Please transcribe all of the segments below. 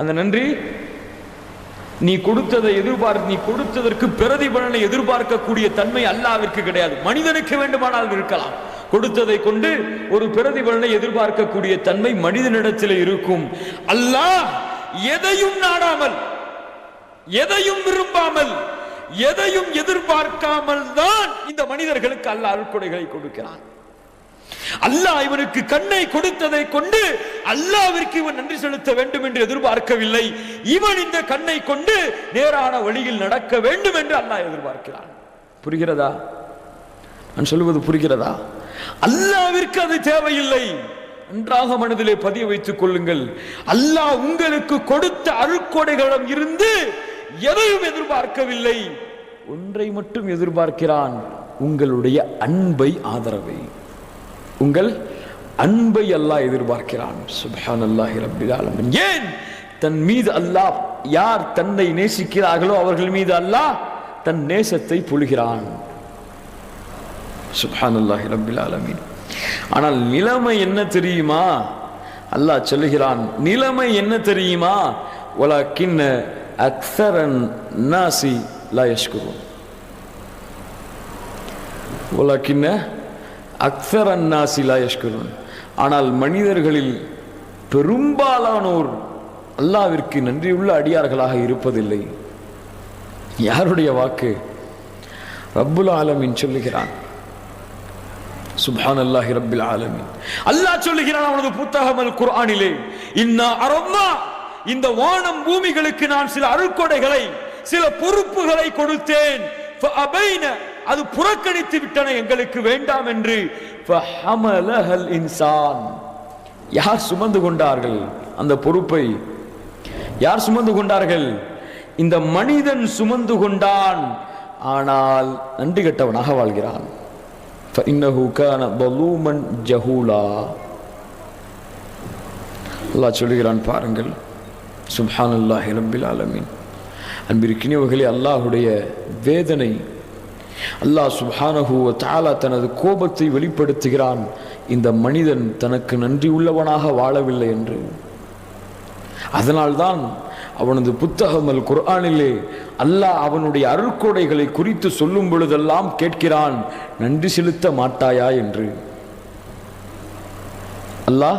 அந்த நன்றி. நீ கொடுத்ததை எதிர்பார்த்து நீ கொடுத்ததற்கு பிரதிபலனை எதிர்பார்க்கக்கூடிய தன்மை அல்லாவிற்கு கிடையாது. மனிதனுக்கு வேண்டுமானால் இருக்கலாம். கொடுத்ததை கொண்டு ஒரு பிரதிபலனை எதிர்பார்க்கக்கூடிய தன்மை மனிதனிடத்தில் இருக்கும். அல்லாஹ் எதையும் நாடாமல் எதையும் விரும்பாமல் எதையும் எதிர்பார்க்காமல் தான் இந்த மனிதர்களுக்கு அல்லாஹ் அருட்கொடைகளை கொடுக்கிறான். அல்லாஹ் இவனுக்கு கண்ணை கொடுத்ததை கொண்டு அல்லாவிற்கு இவன் நன்றி செலுத்த வேண்டும் என்று எதிர்பார்க்கவில்லை. இவன் இந்த கண்ணை கொண்டு நேரான வழியில் நடக்க வேண்டும் என்று அல்லாஹ் எதிர்பார்க்கிறான். புரிகிறதா? நான் சொல்லுவது புரிகிறதா? அல்லாவிற்கு அது தேவையில்லை. நன்றாக மனதிலே பதிய வைத்துக் கொள்ளுங்கள். அல்லாஹ் உங்களுக்கு கொடுத்த அருட்கொடைகளிடம் இருந்து எதையும் எதிர்பார்க்கவில்லை. ஒன்றை மட்டும் எதிர்பார்க்கிறான். உங்களுடைய அன்பை ஆதரவை. உங்கள் அன்பை அல்லாஹ் எதிர்பார்க்கிறான். சுபஹான் அல்லாஹி ரப்பில் ஆலமீன். ஏன்? தன் மீது அல்லாஹ் யார் தன்னை நேசிக்கிறார்களோ அவர்கள் மீது அல்லாஹ் தன் நேசத்தை புழுகிறான். சுபஹான் அல்லாஹி ரப்பில் ஆலமீன். ஆனால் நிலைமை என்ன தெரியுமா? அல்லாஹ் சொல்லுகிறான் நிலைமை என்ன தெரியுமா? வலக்கின்ன அக்ஸரன் நாசி லா யஷ்குருன். அக்சர் அன்னாசிலா யஷ்கருன். ஆனால் மனிதர்களில் பெரும்பாலானோர் அல்லாவிற்கு நன்றியுள்ள அடியார்களாக இருப்பதில்லை. யாருடைய வாக்கு? ரப்புல் ஆலமின் சொல்லுகிறான். சுபான் அல்லாஹி ரப்பில் ஆலமின். அல்லாஹ் சொல்லுகிறான் அவனது புத்தகம் அல் குர்ஆனிலே இன்ன அரம்மா இந்த வானம் பூமிகளுக்கு நான் சில அருள்கொடைகளை சில பொறுப்புகளை கொடுத்தேன். அது புறக்கணித்து விட்டன எங்களுக்கு வேண்டாம் என்று. இன்சான். யார் சுமந்து கொண்டார்கள் அந்த பொறுப்பை? யார் சுமந்து கொண்டார்கள்? இந்த மனிதன் சுமந்து கொண்டான். ஆனால் நன்றி கெட்டவனாக வாழ்கிறான். ஜஹூலா. அல்லா சொல்கிறான் பாருங்கள். சுப்ஹான் அல்லாஹி ரபில் ஆலமின். அன்பிற்கினியவர்களே அல்லாஹுடைய வேதனை அல்லாஹ் சுப்ஹானஹு தாலா தனது கோபத்தை வெளிப்படுத்துகிறான். இந்த மனிதன் தனக்கு நன்றி உள்ளவனாக வாழவில்லை என்று. அதனால்தான் அவனது புத்தகம் அல் குர்ஆனிலே அல்லாஹ் அவனுடைய அருட்கொடைகளை குறித்து சொல்லும் பொழுதெல்லாம் கேட்கிறான் நன்றி செலுத்த மாட்டாயா? என்று. அல்லாஹ்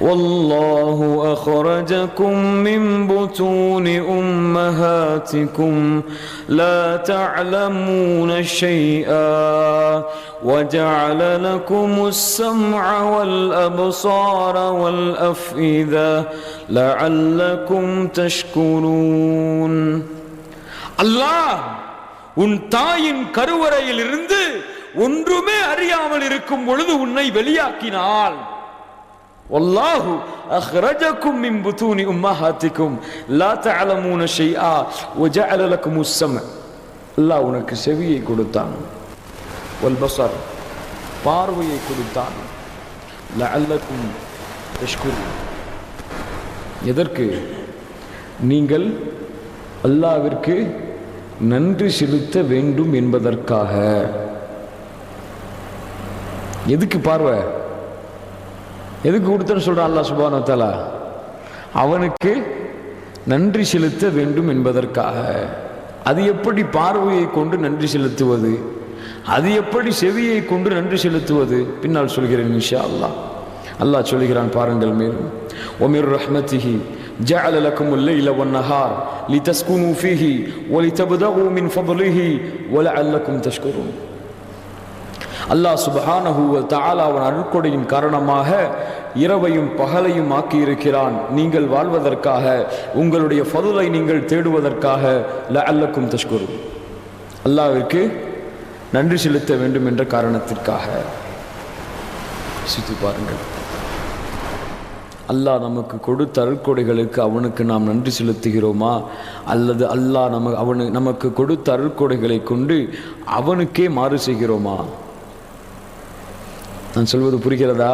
والله أخرجكم من بطون أمهاتكم لا تعلمون شيئا وجعل لكم السمع والأبصار والأفئدة لعلكم تشكرون அல்லாஹ் உன் தாயின் கருவறையில் இருந்து ஒன்றுமே அறியாமல் இருக்கும் பொழுது உன்னை வெளியாக்கினாள் والله أخرجكم من بطون أمهاتكم لا تعلمون شيئا وجعل لكم السمع அல்லாஹ் உனக்கு செவியை கொடுத்தான் வல்பசர் பார்வையை கொடுத்தான் லஅல்லக்கும் தஷ்குரு எதற்கு நீங்கள் அல்லாவிற்கு நன்றி செலுத்த வேண்டும் என்பதற்காக எதுக்கு பார்வை எதுக்கு கொடுத்தன்னு சொல்றான் அல்லாஹ் சுபானு தஆலா அவனுக்கு நன்றி செலுத்த வேண்டும் என்பதற்காக அது எப்படி பார்வையை கொண்டு நன்றி செலுத்துவது அது எப்படி செவியை கொண்டு நன்றி செலுத்துவது பின்னால் சொல்கிறேன் இன்ஷா அல்லாஹ் அல்லாஹ் சொல்கிறான் பாருங்கள் மேலும் ஒமிர் ரஹ்மத்திஹி جعل لكم الليل والنهار لتسكنوا فيه ولتبتغوا من فضله ولعلكم تشكرون அல்லாஹ் சுபஹானஹு வ தஆலா அவன் அருட்கொடையின் காரணமாக இரவையும் பகலையும் ஆக்கியிருக்கிறான். நீங்கள் வாழ்வதற்காக உங்களுடைய ஃபதுலை நீங்கள் தேடுவதற்காக ல அல்லக்கும் தஷ்குரு அல்லாவிற்கு நன்றி செலுத்த வேண்டும் என்ற காரணத்திற்காக. சித்து பாருங்கள். அல்லாஹ் நமக்கு கொடுத்த அருள்கொடைகளுக்கு அவனுக்கு நாம் நன்றி செலுத்துகிறோமா? அல்லது அல்லாஹ் நம அவனு நமக்கு கொடுத்த அருள்கொடைகளை கொண்டு அவனுக்கே மாறு செய்கிறோமா? நான் சொல்வது புரிகிறதா?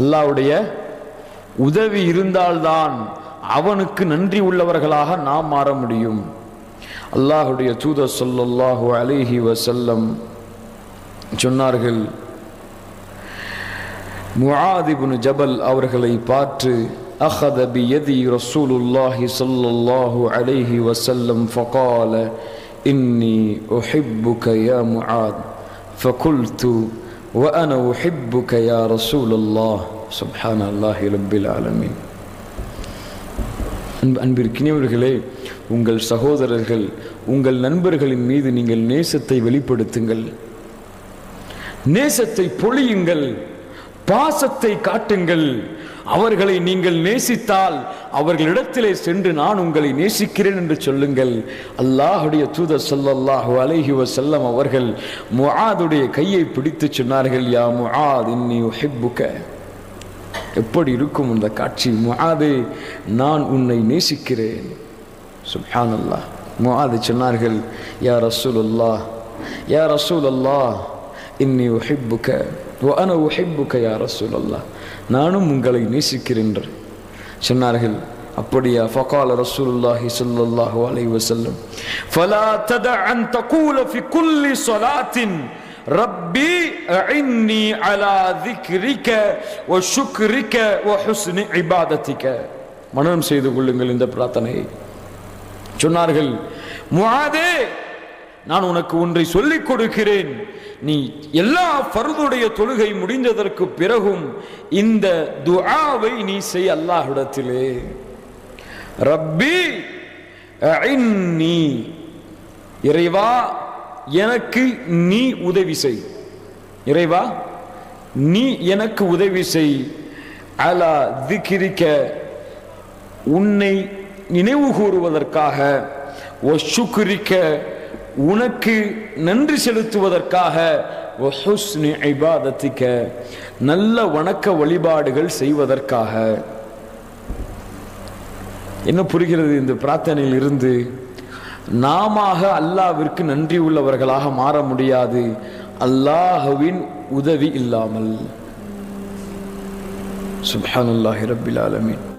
அல்லாஹ்வுடைய உதவி இருந்தால்தான் அவனுக்கு நன்றி உள்ளவர்களாக நாம் மாற முடியும் அல்லாஹுடைய தூதர் ஸல்லல்லாஹு அலைஹி வஸல்லம் சொன்னார்கள் முஆத் இப்னு ஜபல் அவர்களை பார்த்து أخذ بيدي رسول الله صلى الله عليه وسلم فقال إني أحبك يا معاذ فقلت وأنا أحبك يا رسول الله سبحان الله رب العالمين அன்பு அன்பிற்கினியவர்களே உங்கள் சகோதரர்கள் உங்கள் நண்பர்களின் மீது நீங்கள் நேசத்தை வெளிப்படுத்துங்கள் நேசத்தை பொழியுங்கள் பாசத்தை காட்டுங்கள் அவர்களை நீங்கள் நேசித்தால் அவர்களிடத்திலே சென்று நான் உங்களை நேசிக்கிறேன் என்று சொல்லுங்கள் அல்லாஹுடைய தூதர் ஸல்லல்லாஹு அலைஹி வஸல்லம் அவர்கள் முஆதுடைய கையை பிடித்து சொன்னார்கள் யா முஆத் இன்னி உஹிப்புக எப்படி இருக்கும் அந்த காட்சி முஆதே நான் உன்னை நேசிக்கிறேன் சுப்ஹானல்லாஹ் முஆது சொன்னார்கள் யா ரசூலுல்லாஹ் யா ரசூலல்லாஹ் இன்னி உஹிப்புக وأنا أحبك يا رسول الله நானும் உங்களை நேசிக்கிறேன். சொன்னார்கள். அப்படியா ஃபகால ரசூலுல்லாஹி ஸல்லல்லாஹு அலைஹி வஸல்லம். ஃபலா தத அன் தகூல ஃபி குல்லி ஸலாத்தின். ரப்பி அஇன்னி அலா ذிக்ரிக வ ஷுக்ரிக வ ஹுஸ்னி இபாதத்திக. மனம் செய்து கொள்ளுங்கள் இந்த பிரார்த்தனையை. சொன்னார்கள் முஆதே நான் உனக்கு ஒன்றை சொல்லிக் கொடுக்கிறேன். நீ எல்லா ஃபர்துடைய தொழுகை முடிந்ததற்கு பிறகும் இந்த துஆவை நீ செய் அல்லாஹிடத்திலே ரப்பி நீ இறைவா எனக்கு நீ உதவி செய். இறைவா நீ எனக்கு உதவி செய். அலா திக்ரிக்க உன்னை நினைவு கூறுவதற்காக ஒஷுக்குரிக்க உனக்கு நன்றி செலுத்துவதற்காக ஒஹுஸ்னி நல்ல வணக்க வழிபாடுகள் செய்வதற்காக. என்ன புரிகிறது இந்த பிரார்த்தனையில் இருந்து? நாம அல்லாவிற்கு நன்றி உள்ளவர்களாக மாற முடியாது. அல்லாஹுவின் உதவி இல்லாமல். சுப்ஹானல்லாஹி ரபில் ஆலமீன்.